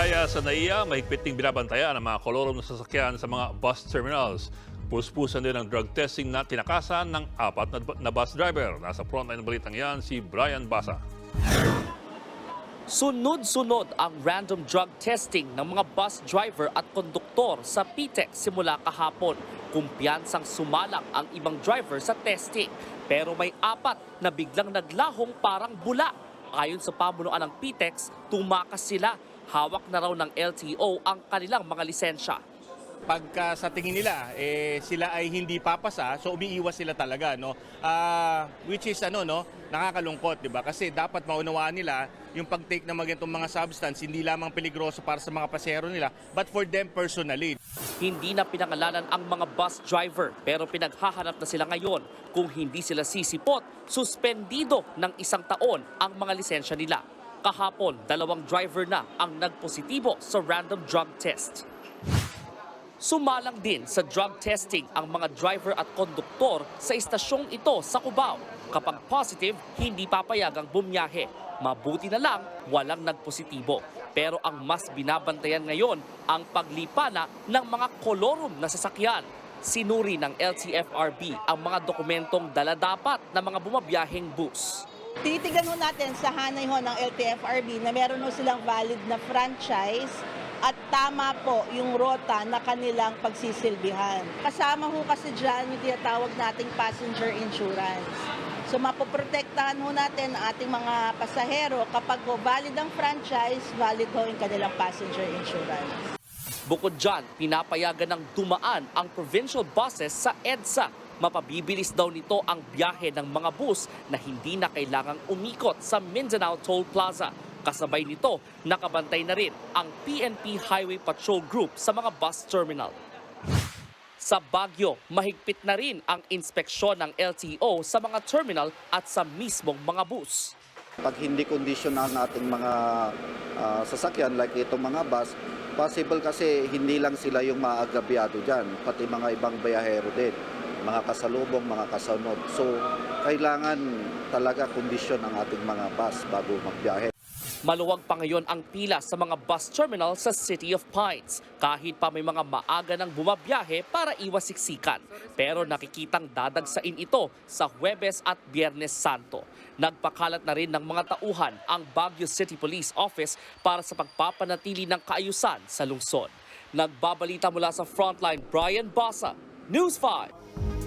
Gaya sa NAIA, mahigpit ding binabantayan ang mga kolorom na sasakyan sa mga bus terminals. Puspusan din ang drug testing na tinakasan ng apat na, bus driver. Nasa frontline ng balitang yan si Brian Basa. Sunod-sunod ang random drug testing ng mga bus driver at konduktor sa PTEC simula kahapon. Kumpiyansang sumalang ang ibang driver sa testing. Pero may apat na biglang naglahong parang bula. Ayon sa pamunuan ng PTEX, tumakas sila. Hawak na raw ng LTO ang kanilang mga lisensya. pagka sa tingin nila eh sila ay hindi papasa so umiiwas sila talaga no Ah, which is ano no nakakalungkot di ba kasi dapat maunawaan nila yung pag-take ng mga mga substance hindi lamang peligroso para sa mga pasahero nila but for them personally Hindi na pinangalanan ang mga bus driver pero pinaghahanap na sila ngayon. Kung hindi sila sisipot, suspendido ng isang taon ang mga lisensya nila. Kahapon, dalawang driver na ang nagpositibo sa random drug test. Sumalang din sa drug testing ang mga driver at konduktor sa istasyong ito sa Cubao. Kapag positive, hindi papayagang bumiyahe. Mabuti na lang, walang nagpositibo. Pero ang mas binabantayan ngayon ang paglipana ng mga kolorum na sasakyan. Sinuri ng LTFRB ang mga dokumentong dala dapat ng mga bumabiyaheng bus. Titigan ho natin sa hanay ho ng LTFRB na meron ho silang valid na franchise at tama po yung rota na kanilang pagsisilbihan. Kasama ho kasi dyan yung tinatawag nating passenger insurance. So mapoprotektahan ho natin ang ating mga pasahero kapag ho valid ang franchise, valid ho yung kanilang passenger insurance. Bukod dyan, pinapayagan ng dumaan ang provincial buses sa EDSA. Mapabibilis daw nito ang biyahe ng mga bus na hindi na kailangang umikot sa Mindanao Toll Plaza. Kasabay nito, nakabantay na rin ang PNP Highway Patrol Group sa mga bus terminal. Sa Baguio, mahigpit na rin ang inspeksyon ng LTO sa mga terminal at sa mismong mga bus. Pag hindi kondisyon ang ating mga ah, sasakyan like itong mga bus, possible kasi hindi lang sila yung maagrabyado dyan, pati mga ibang bayahero din, mga kasalubong, mga kasunod. So, kailangan talaga kondisyon ang ating mga bus bago magbiyahe. Maluwag pa ngayon ang pila sa mga bus terminal sa City of Pines. Kahit pa may mga maaga ng bumabiyahe para iwas siksikan. Pero nakikitang dadagsain ito sa Huwebes at Biyernes Santo. Nagpakalat na rin ng mga tauhan ang Baguio City Police Office para sa pagpapanatili ng kaayusan sa lungsod. Nagbabalita mula sa Frontline, Brian Basa, News 5.